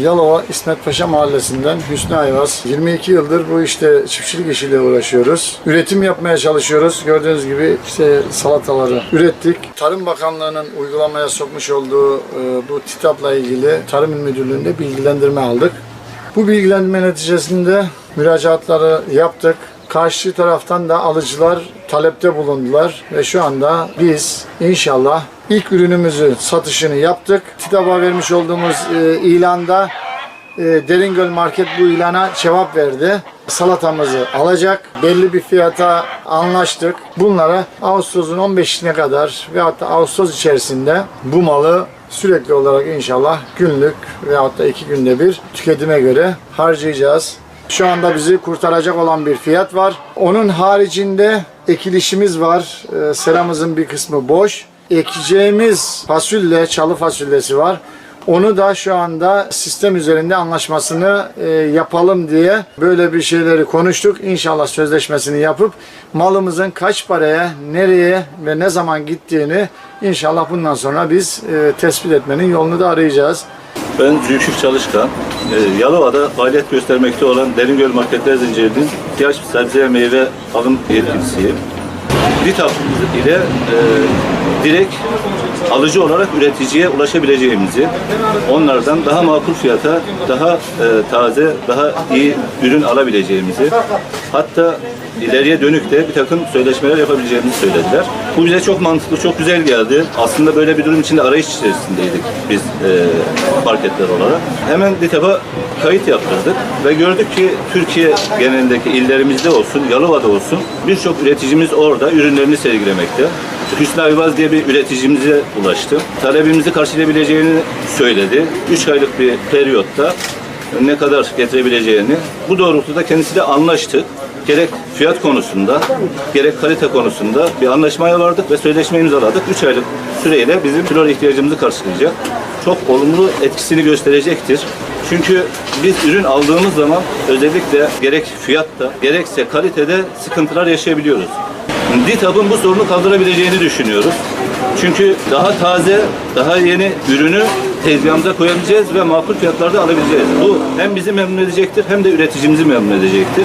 Yalova İsmet Paşa Mahallesi'nden Hüsnü Ayvaz. 22 yıldır bu işte çiftçilik işiyle uğraşıyoruz. Üretim yapmaya çalışıyoruz. Gördüğünüz gibi işte salataları ürettik. Tarım Bakanlığı'nın uygulamaya sokmuş olduğu e, bu TİTAP'la ilgili Tarım Müdürlüğü'nde bilgilendirme aldık. Bu bilgilendirme neticesinde müracaatları yaptık. Karşı taraftan da alıcılar talepte bulundular ve şu anda biz inşallah ilk ürünümüzü satışını yaptık. TİTAP'a vermiş olduğumuz e, ilanda e, Deringöl Market bu ilana cevap verdi. Salatamızı alacak. Belli bir fiyata anlaştık. Bunlara Ağustos'un 15'ine kadar veyahut da Ağustos içerisinde bu malı sürekli olarak inşallah günlük veyahut da iki günde bir tüketime göre harcayacağız. Şu anda bizi kurtaracak olan bir fiyat var. Onun haricinde ekilişimiz var. Ee, seramızın bir kısmı boş. Ekeceğimiz fasulye, çalı fasulyesi var. Onu da şu anda sistem üzerinde anlaşmasını e, yapalım diye böyle bir şeyleri konuştuk. İnşallah sözleşmesini yapıp malımızın kaç paraya, nereye ve ne zaman gittiğini inşallah bundan sonra biz e, tespit etmenin yolunu da arayacağız. Ben Zülküf Çalışkan. Ee, Yalova'da faaliyet göstermekte olan Deringöl Marketler Zinciri'nin ihtiyaç sebze ve meyve alım yetkilisiyim. DİTAP ile e, direkt alıcı olarak üreticiye ulaşabileceğimizi, onlardan daha makul fiyata, daha e, taze, daha iyi ürün alabileceğimizi, hatta ileriye dönük de bir takım sözleşmeler yapabileceğimizi söylediler. Bu bize çok mantıklı, çok güzel geldi. Aslında böyle bir durum içinde arayış içerisindeydik biz e, marketler olarak. Hemen DİTAP'a kayıt yaptırdık ve gördük ki Türkiye genelindeki illerimizde olsun, Yalova'da olsun birçok üreticimiz orada ürünlerini sergilemekte. Hüsnü Ayvaz diye bir üreticimize ulaştı. Talebimizi karşılayabileceğini söyledi. 3 aylık bir periyotta ne kadar getirebileceğini. Bu doğrultuda kendisiyle anlaştık. Gerek fiyat konusunda, gerek kalite konusunda bir anlaşmaya vardık ve sözleşme imzaladık. 3 aylık süreyle bizim flor ihtiyacımızı karşılayacak. Çok olumlu etkisini gösterecektir. Çünkü biz ürün aldığımız zaman özellikle gerek fiyatta, gerekse kalitede sıkıntılar yaşayabiliyoruz. DİTAP'ın bu sorunu kaldırabileceğini düşünüyoruz. Çünkü daha taze, daha yeni ürünü tezgahımıza koyabileceğiz ve makul fiyatlarda alabileceğiz. Bu hem bizi memnun edecektir hem de üreticimizi memnun edecektir.